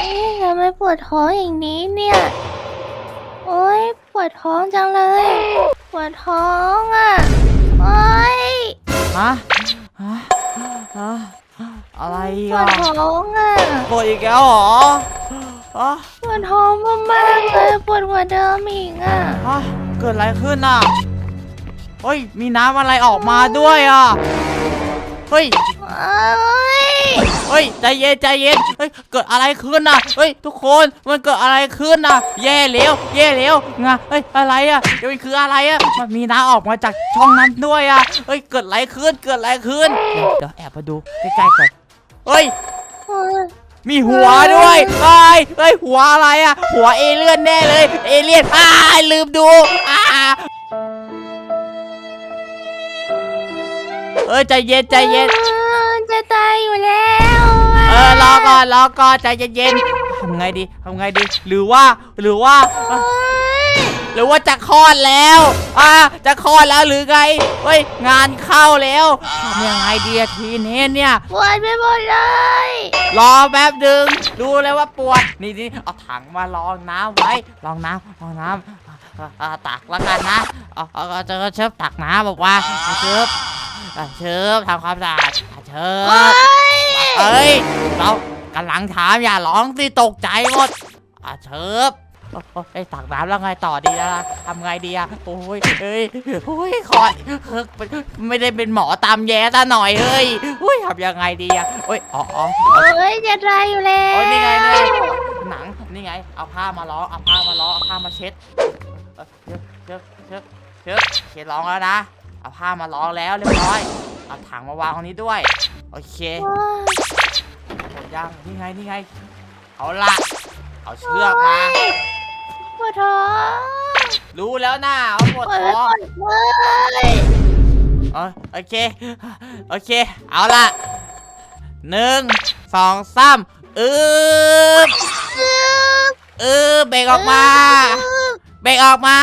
เอ๊ะทำไมปวดท้องอย่างนี้เนี่ย โอ๊ย ปวดท้องจังเลย ปวดท้องอะ โอ๊ย ฮะฮะฮะอะไรปวอะดท้องอะ ปวดอีกแล้วเหรอฮะปวดท้องมากๆเลย ปวดกว่าเดิมอีกอะ ฮะเกิดอะไรขึ้นอะเฮ้ยมีน้ำอะไรออกมาด้วยอะเฮ้ย โอ๊ย เฮ้ยใจเย็นใจเย็นเฮ้ยเกิดอะไรขึ้นน่ะเฮ้ยทุกคนมันเกิดอะไรขึ้นน่ะแย่แล้วแย่แล้วงะเฮ้ยอะไรอะเดี๋ยวมันคืออะไรอะมันมีน้ำออกมาจากช่องนั้นด้วยอะเฮ้ยเกิดอะไรขึ้นเกิดอะไรขึ้นเดี๋ยวแอบมาดูใกล้ๆก่อนเฮ้ยมีหัวด้วยเฮ้ยเฮ้ยหัวอะไรอะ หัวเอเลี่ยนแน่เลย เอเลี่ยนอ้าลืมดูอ้า เออใจเย็นใจเย็นจะตายอยู่แล้วะเออรอก่อนรอก่อนใจเย็นๆทำไงดีทำไงดี หรือว่าหรือว่าโอ๊ยหรือว่าจะคลอดแล้วอ่าจะคลอดแล้วหรือไงเฮ้ยงานเข้าแล้วทำยังไงดีอะทีนี้เนี่ย ปวดไปหมดเลยรอแป๊บดึงดูเลยว่าปวดนี่นี่เอาถังมารองน้ำไว้รองน้ำรองน้ำอ่าอ่า ตักแล้วกันนะเอาเอเอาเจอเชิบตักน้ำบอกว่าเชิบเชิบทำความสะอาดเชิบเอ้ยเรากำลังถามอย่าร้องสิตกใจหมดเชิบโอ้โอ้เอ้ยตักน้ำแล้วไงต่อดีล่ะทำไงดีอะโอ้ยเอ้ยโอ้ยคอยไม่ได้เป็นหมอตามแย่ซะหน่อยเฮ้ยโอ้ยทำยังไงดีอะโอ้ยอ๋ออ๋อโอ๊ยจะตายอยู่แล้วโอ้ยนี่ไงนี่หนังนี่ไง เอาผ้ามาล้อเอาผ้ามาล้อเอาผ้ามาเช็ด ช็ดเช็ดเช็ดเช็ดร้องแล้วนะ เอาผ้ามาล้อแล้วเรียบร้อย เอาถังมาวางตรงนี้ด้วย โอเคโอ๊ยหมดยังนี่ไงนี่ไง เอาละเอาเชือกมาปวดท้องรู้แล้วนะเอาปวดปวดไปท้องหมดเลยเออโอเค โอเค เอาละหนึ่งสองสามอึบอึบเบรกออกมา เบรกออกมา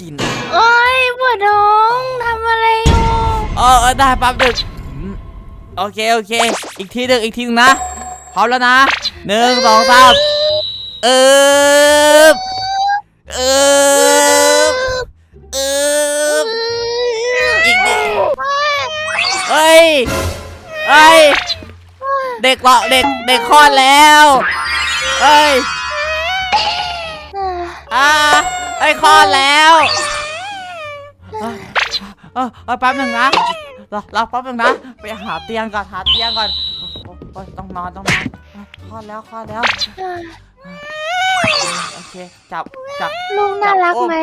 กินโอ๊ยปวดท้องทำอะไรอยู่เออเออได้ปั๊บดึกอืมโอเค โอเค อีกทีหนึ่งอีกทีหนึ่งนะพร้อมแล้วนะหนึ่งสองสามเอิบเอิบเอิบอีกนิดเฮ้ยเฮ้ย เด็กเหรอเด็กเด็กคลอดแล้วเฮ้ยอ่าเอ้ยคลอดแล้วเออเออเออแป๊บหนึ่งนะรอรอแป๊บหนึ่งนะ ไปหาเตียงก่อนหาเตียงก่อนโอ้โอ้ยต้องนอนต้องนอนคลอดแล้วคลอดแล้วโอเคจับจับลุงน่ารักไหม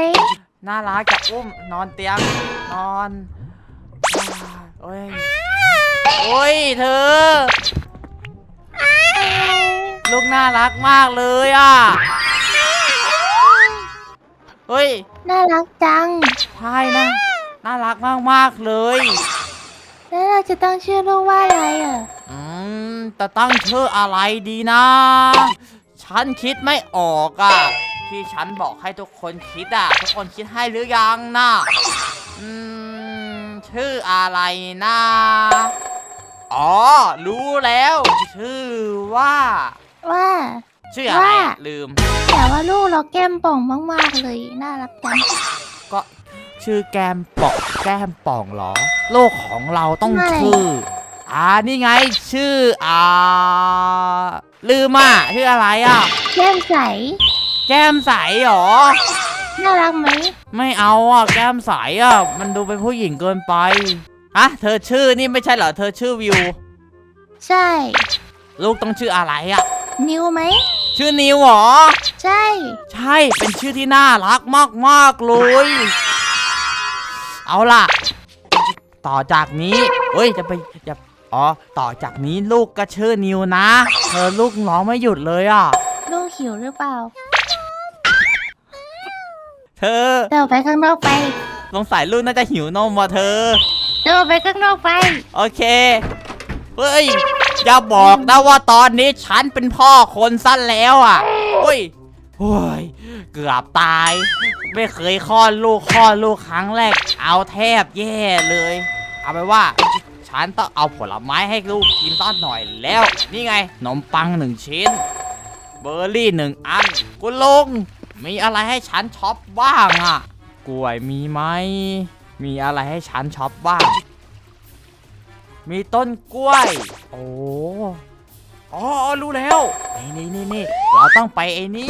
น่ารักจับอุ้มนอนเตียงนอนโอ้ย โอ้ย เธอ ลูกน่ารักมากเลยอะ เฮ้ย น่ารักจัง ใช่นะ น่ารักมากมากๆเลย แล้วเราจะตั้งชื่อลูกว่าอะไรอะ อืมแต่ตั้งชื่ออะไรดีนะ ฉันคิดไม่ออกอะ ที่ฉันบอกให้ทุกคนคิดอะ ทุกคนคิดให้หรือยังนะอืม ชื่ออะไรนะอ๋อ รู้แล้ว ชื่อว่า ว่า ชื่ออะไรอะว่า ลืม แต่ว่าลูกเราแก้มป่องมากๆเลย น่ารักจังก็ชื่อแก้มป่องแก้มป่องเหรอ โลกของเราต้องใช่ชื่ออ่านี่ไงชื่ออ่าลืมอะชื่ออะไรอะ แก้มใส แก้มใสเหรอ น่ารักไหมไม่เอาอะแก้มใสอะมันดูเป็นผู้หญิงเกินไปฮะเธอชื่อนี่ไม่ใช่เหรอเธอชื่อวิว ใช่ ลูกต้องชื่ออะไรอะ นิวไหม ชื่อนิวเหรอ ใช่ ใช่ เป็นชื่อที่น่ารักมากๆเลย เอาล่ะ ต่อจากนี้เอ้ย จะไปอย่าอ๋อ ต่อจากนี้ลูกก็ชื่อนิวนะ เธอลูกร้องไม่หยุดเลยอะ ลูกหิวหรือเปล่า เธอ เดี๋ยวไปข้างนอกไป สงสัยลูกน่าจะหิวนมว่ะเธอ เดี๋ยวไปข้างนอกไป โอเค เฮ้ย อย่าบอกนะว่าตอนนี้ฉันเป็นพ่อคนสั้นแล้วอะเฮ้ยโอ้ยเกือบตาย ไม่เคยคลอดลูกคลอดลูกครั้งแรก เอาแทบแย่เลย เอาไปนว่า ฉันต้องเอาผลไม้ให้ลูกกินต้อนหน่อยแล้ว นี่ไงขนมปังหนึ่งชิ้น เบอร์รี่หนึ่งอันคุณลุงมีอะไรให้ฉันช็อปบ้างอะ กล้วยมีไหมมีอะไรให้ฉันช็อปบ้าง มีต้นกล้วย โอ้อ๋อรู้แล้วนี่นี่นี่นี่เราต้องไปไอ้นี่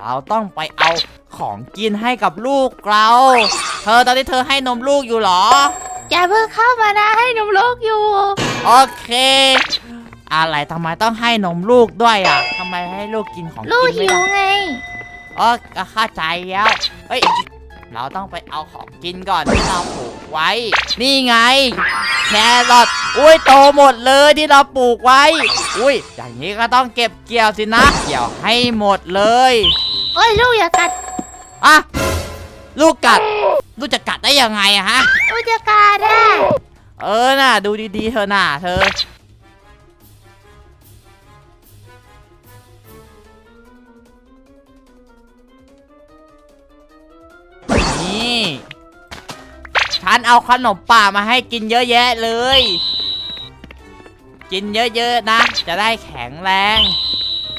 เราต้องไปเอาของกินให้กับลูกเรา เธอตอนนี้เธอให้นมลูกอยู่เหรอ อย่าเพิ่งเข้ามานะให้หนุ่มลูกอยู่ โอเค อะไรทำไมต้องให้นมลูกด้วยอะทำไมให้ลูกกินของลูกกินไม่หิวได้ไง อ๋อก็เข้าใจแล้ว เฮ้ย เราต้องไปเอาของกินก่อนที่เราปลูกไว้ นี่ไงแครอทอุ้ยโตหมดเลยที่เราปลูกไว้ อุ้ยอย่างนี้ก็ต้องเก็บเกี่ยวสินะเกี่ยวให้หมดเลยโอ้ยลูกอย่ากัดอะลูกกัด ลูกจะกัดได้ยังไงอะฮะลูกจะกัดอะเออน่ะดูดีๆเธอน่ะเธอ ฉันเอาขนมป่ามาให้กินเยอะแยะเลย กินเยอะๆนะ จะได้แข็งแรง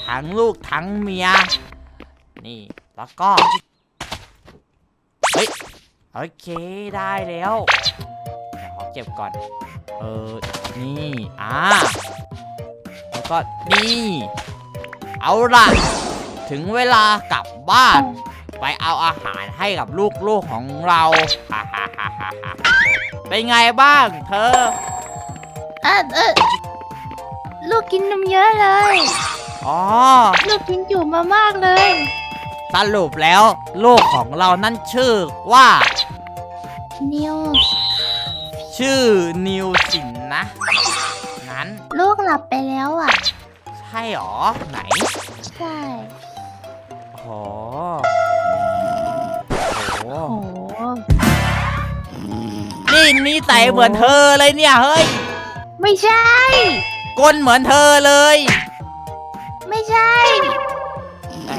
ทั้งลูกทั้งเมีย นี่ แล้วก็ เฮ้ย โอเคได้แล้วเดี๋ยวขอเก็บก่อน เออ นี่ อ่า แล้วก็นี่ เอาล่ะ ถึงเวลากลับบ้าน ไปเอาอาหารให้กับลูกๆของเราฮ่าฮ่าฮ่าฮ่าฮ่าเป็นไงบ้างเธอ เออเออลูกกินนมเยอะเลย อ๋อ ลูกกินจุ่มมามากเลย สรุปแล้วลูกของเรานั่นชื่อว่า นิว ชื่อนิวสินนะงั้น ลูกหลับไปแล้วอะ ใช่หรอ ไหน ใช่โอ้ โหโอ้โหนี่นิสัยเหมือนเธอเลยเนี่ยเฮ้ยไม่ใช่ ก้นเหมือนเธอเลยไม่ใช่แต่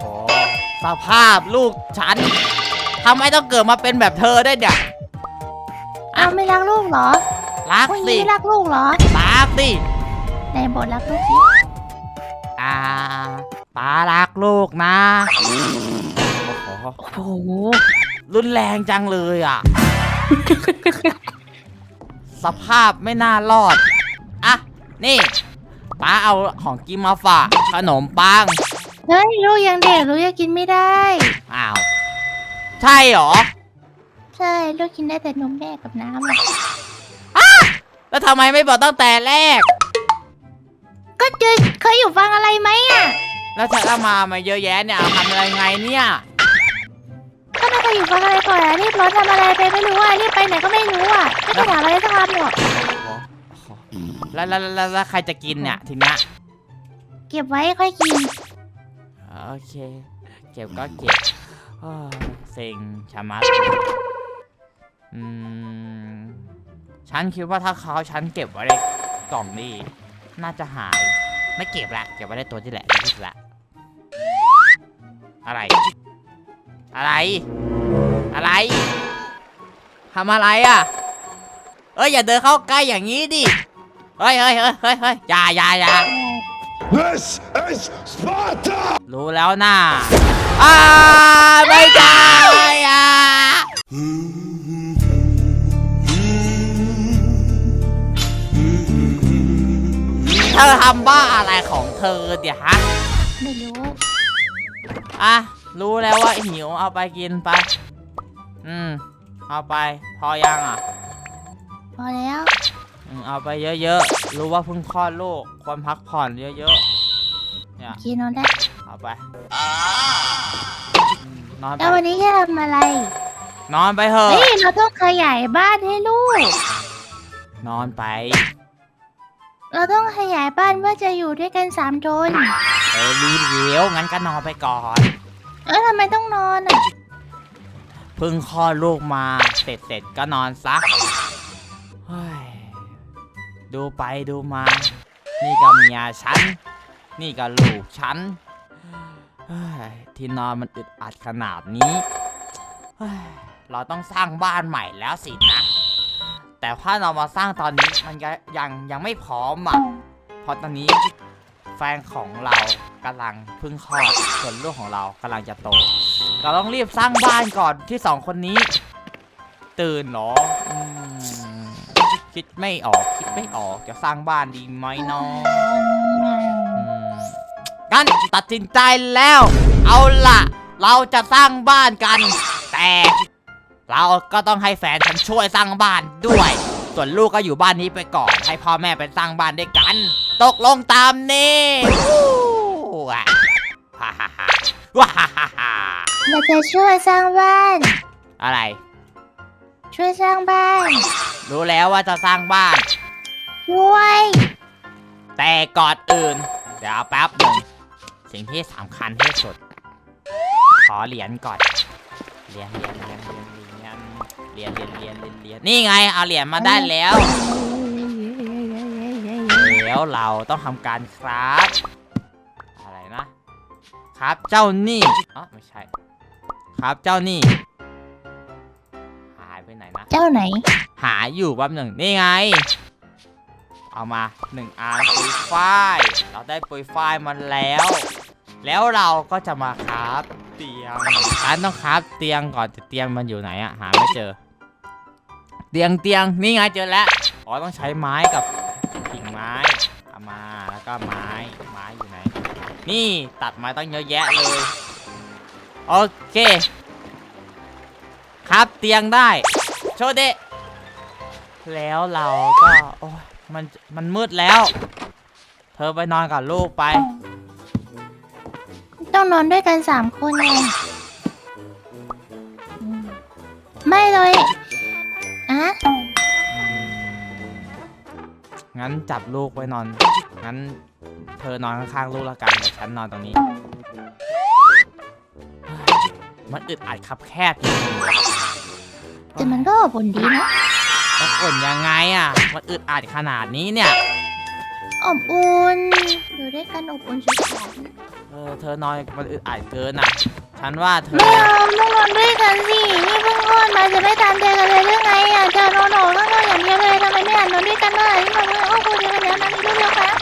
โอ้สภาพลูกฉันทำไมต้องเกิดมาเป็นแบบเธอได้วยเนี่ยเอาไม่รักลูกเหรอรักผู้หญิงสิไม่รักลูกเหรอรักสิในบทรักลูกสิอ่าป้ารักลูกนะ โอ้โหโอ้โหรุนแรงจังเลยอะ สภาพไม่น่ารอด อะ นี่ ป้าเอาของกินมาฝากขนมปัง เฮ้ยลูกยังเด็กลูกยังกินไม่ได้ อ้าว ใช่เหรอ ใช่ลูกกินได้แต่นมแม่กับน้ำอะแล้วทำไมไม่บอกตั้งแต่แรก ก็เจอเคยอยู่ฟังอะไรไหมอะ แล้วฉันเอามามาเยอะแยะเนี่ยเอาทำอะไรไงเนี่ย ก็ไม่เคยอยู่ฟังอะไรก่อนอะรีบร้อนทำอะไรไปไม่รู้อะรีบไปไหนก็ไม่รู้อะไม่ได้ถามอะไรสักคำหรอกแล้วแล้วแล้วแล้วใครจะกินเนี่ยทีเนี้ยเก็บไว้ค่อยกิน โอเค เก็บก็เก็บอ้าวเซ็งชะมัดอืมฉันคิดว่าถ้าเขาฉันเก็บไว้ในกล่องนี่น่าจะหาย ไม่เก็บละเก็บไว้ในตัวที่แหละดีที่สุดละอะไร อะไรอะไรทำอะไรอะเอ้ยอย่าเดินเข้าใกล้อย่างนี้ดิเฮ้ยเฮ้ยเฮ้ยเฮ้ยเฮ้ยอย่าอย่าอย่า This is Sparta! รู้แล้วนะอ่าไม่ใช่อะเธอทำบ้าอะไรของเธอเดี๋ยวฮะ ไม่รู้ อะ รู้แล้วว่าหิวเอาไปกินไป อืม เอาไป พอยังอะพอแล้วอืมเอาไปเยอะๆ รู้ว่าเพิ่งคลอดลูกควรพักผ่อนเยอะๆ เนี่ย กินนอนได้เอาไปอืมนอนไป แล้ววันนี้จะทำอะไรนอนไปเถอะ เฮ้ยเราต้องขยายบ้านให้ลูก นอนไป เราต้องขยายบ้านเพื่อจะอยู่ด้วยกันสามคน เออรู้เดี๋ยวงั้นก็นอนไปก่อน เออทำไมต้องนอนอะเพิ่งคลอดลูกมาเสร็จเสร็จก็นอนซะเฮ้ยดูไปดูมา นี่ก็เมียฉัน นี่ก็ลูกฉันเฮ้ยที่นอนมันอึดอัดขนาดนี้เฮ้ยเราต้องสร้างบ้านใหม่แล้วสินะ แต่ถ้าเรามาสร้างตอนนี้มันก็ยังยังไม่พร้อมอะเพราะตอนนี้แฟนของเรา กำลังเพิ่งคลอดส่วนลูกของเรากำลังจะโต เราต้องรีบสร้างบ้านก่อนที่สองคนนี้ ตื่นเหรออืมคิดไม่ออกคิดไม่ออกจะสร้างบ้านดีไหมนาะอืมกันตัดสินใจแล้ว เอาล่ะ เราจะสร้างบ้านกัน แต่ เราก็ต้องให้แฟนฉันช่วยสร้างบ้านด้วย ส่วนลูกก็อยู่บ้านนี้ไปก่อน ให้พ่อแม่ไปสร้างบ้านด้วยกัน ตกลงตามนี้ วู้ว้าฮ่าฮ่าฮ่าว้าฮ่าฮ่าฮ่าเราจะช่วยสร้างบ้าน อะไร ช่วยสร้างบ้าน รู้แล้วว่าจะสร้างบ้าน ช่วย แต่ก่อนอื่น เดี๋ยวแป๊บหนึ่งสิ่งที่สำคัญที่สุด ขอเหรียญก่อนเหรียญเหรียญเหรียญเหรียญเหรียญเหรียญเหรียญเหรียญนี่ไง เอาเหรียญมาได้แล้วแล้วเราต้องทำการครับอะไรนะ ครับเจ้าหนี่อ๋อไม่ใช่ ครับเจ้าหนี่ หายไปไหนนะเจ้าไหน หาอยู่แป๊บหนึ่งนี่ไง เอามาหนึ่งอันปุยฝ้ายเราได้ปุยฝ้ายมาแล้ว แล้วเราก็จะมาคราฟเตียงฉันต้องคราฟเตียงก่อนแต่เตียงมันอยู่ไหนอะหาไม่เจอ เตียงเตียงนี่ไงเจอแล้วอ๋อต้องใช้ไม้กับกิ่งไม้เอามาแล้วก็ไม้ไม้อยู่ไห นนี่ตัดไม้ต้องเยอะแยะเลย โอเค ครับเตียงได้ โชว์เดะแล้วเราก็โอ้ยมันมันมืดแล้ว เธอไปนอนกับลูกไป ต้องนอนด้วยกันสามคนไงอืมไม่เลยอะงั้นจับลูกไว้นอน งั้นเธอนอนข้างๆลูกแล้วกันเดี๋ยวฉันนอนตรงนี้ มันอึดอัดคับแคบจริงแต่มันก็อบอุ่นดีนะๆมันอุ่นยังไงอะ มันอึดอัดขนาดนี้เนี่ย อบอุ่นอยู่ด้วยกันอบอุ่นสุดเออเธอนอนมันอึดอัดเกินอะ ฉันว่าเธๆอไม่เอาต้องนอนด้วยกันสินี่เพิ่งคลอดมาจะไม่ตามใจกันเลยหรือไงอะจะนอนหนอข้างนอกอย่างเดียวเลยทำไมไม่อ่านนอนด้วยกันบ้างที่มันโอ้คุยกันแล้วนะนี่เรื่องน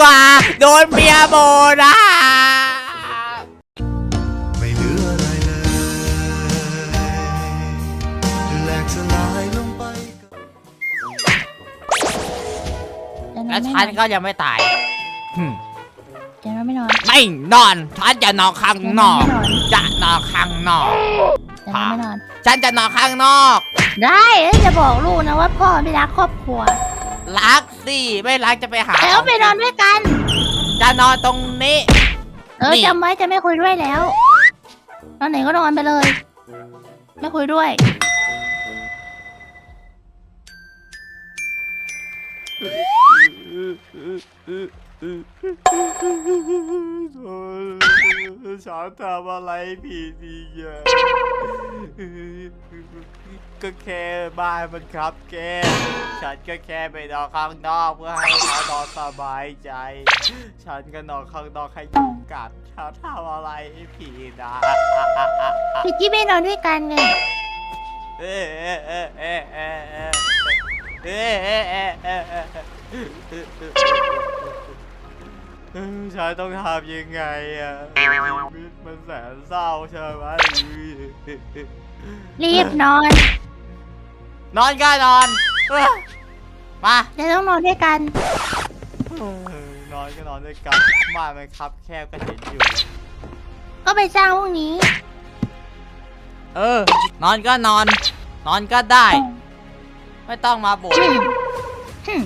กว่า โดนเมียโบนะไม่เหลืออะไรเลยแหลกสลายลงไปกับจะนอและนไม่ฉันนอนก็ยังไม่ตายหึจะนอนไม่นอนไม่นอน ฉันจะนอนข้างนอกจะนอนข้างนอก จะนอนไม่นอน ฉันจะนอนข้างนอก ได้แล้วจะบอกลูกนะว่าพ่อไม่รักครอบครัว รักสิไม่รักจะไปหาแล้วไปนอนด้วยกัน จะนอนตรงนี้ เออนี่ จำไว้จะไม่คุยด้วยแล้วนอนไหนก็นอนไปเลย ไม่คุยด้วย ฉันทำอะไรผิดอีกอะก็แค่บ้านมันครับแกฉันก็แค่ไปนอนข้างนอกเพื่อให้เขานอนสบายใจ ฉันก็นอนข้างนอกให้ยุงกัดฉันทำอะไรผิดนะพี่กี้ไม่นอนด้วยกันไงเอ๊ะเอ๊ะเอ๊ะเอ๊ะเอ๊ะเอ๊ะเอ๊ะ ฉันต้องทำยังไงอะชีวิตมันแสนเศร้าใช่ไหมรีบนอนนอนก็นอนเอ้อมาจะต้องนอนด้วยกันเออนอนก็นอนด้วยกันบ้านมันคับแคบก็เห็นอยู่ ก็ไปสร้างพรุ่งนี้ เออ นอนก็นอน นอนก็ได้ ไม่ต้องมาบ่นอืม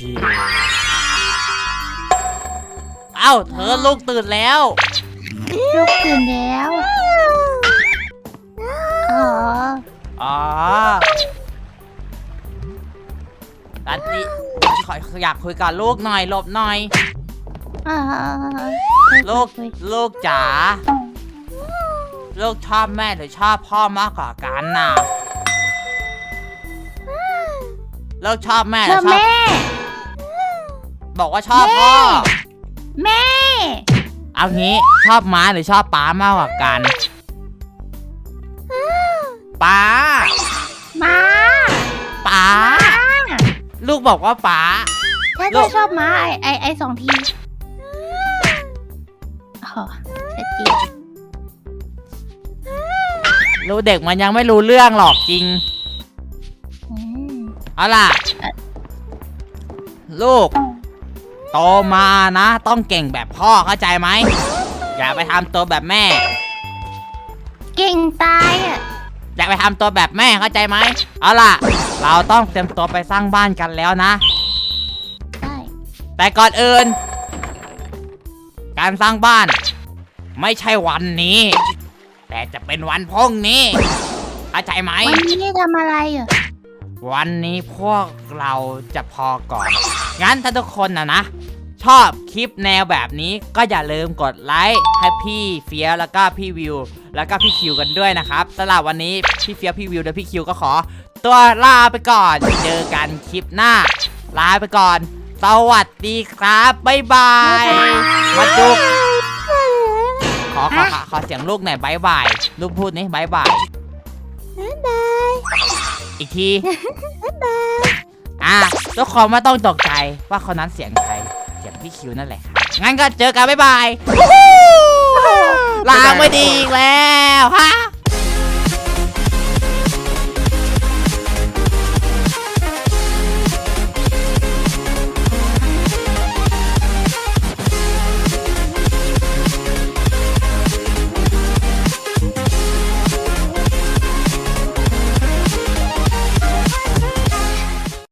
พี่เอ้าเธอลูกตื่นแล้ว ลูกตื่นแล้วอ๋ออ๋อตันติขออยากคุยกับลูกหน่อยหลบหน่อย อ๋อคุยลูกคุยลูกจ๋าลูกชอบแม่หรือชอบพ่อมากกว่ากันน่ะลูกชอบแม่หชรืออบชอบแม่ บอกว่าชอบพ่อ แม่ เอางี้ชอบม้าหรือชอบป๊ามากกว่ากันป๊ามาป๊าลูกบอกว่าป๊าถ้าลูจะกชอบม้าไอไอไอสองทีโอ้ชัดเจนลูกเด็กมันยังไม่รู้เรื่องหรอกจริงอืมเอาล่ะ ลูก โตมานะ ต้องเก่งแบบพ่อเข้าใจไหม อย่าไปทำตัวแบบแม่ เก่งตายอะอย่าไปทำตัวแบบแม่เข้าใจไหม เอาล่ะ เราต้องเตรียมตัวไปสร้างบ้านกันแล้วนะ ได้แต่ก่อนอื่น การสร้างบ้าน ไม่ใช่วันนี้ แต่จะเป็นวันพรุ่งนี้เข้าใจไหม วันนี้ทำอะไรอะวันนี้พวกเราจะพอก่อน งั้นถ้าทุกคนนะนะ ชอบคลิปแนวแบบนี้ก็อย่าลืมกดไลค์ให้พี่เฟียสแล้วก็พี่วิว แล้วก็พี่คิวกันด้วยนะครับสำหรับวันนี้พี่เฟียสพี่วิวและพี่คิวก็ขอ ตัวลาไปก่อนเจอกันคลิปหน้า ลาไปก่อน สวัสดีครับบ๊ายบายมาดูขอขอขอขอเสียงลูกหน่อยบายบายลูกพูดนี่บายบาย บ๊ายบายอีกทีอะ ทุขอนไม่ต้องตกใจว่าคนนั้นเสียงใครเสียงพี่คิวนั่นแหละครับงั้นก็เจอกันบ๊ายบายลาไม่ดีแล้วฮะ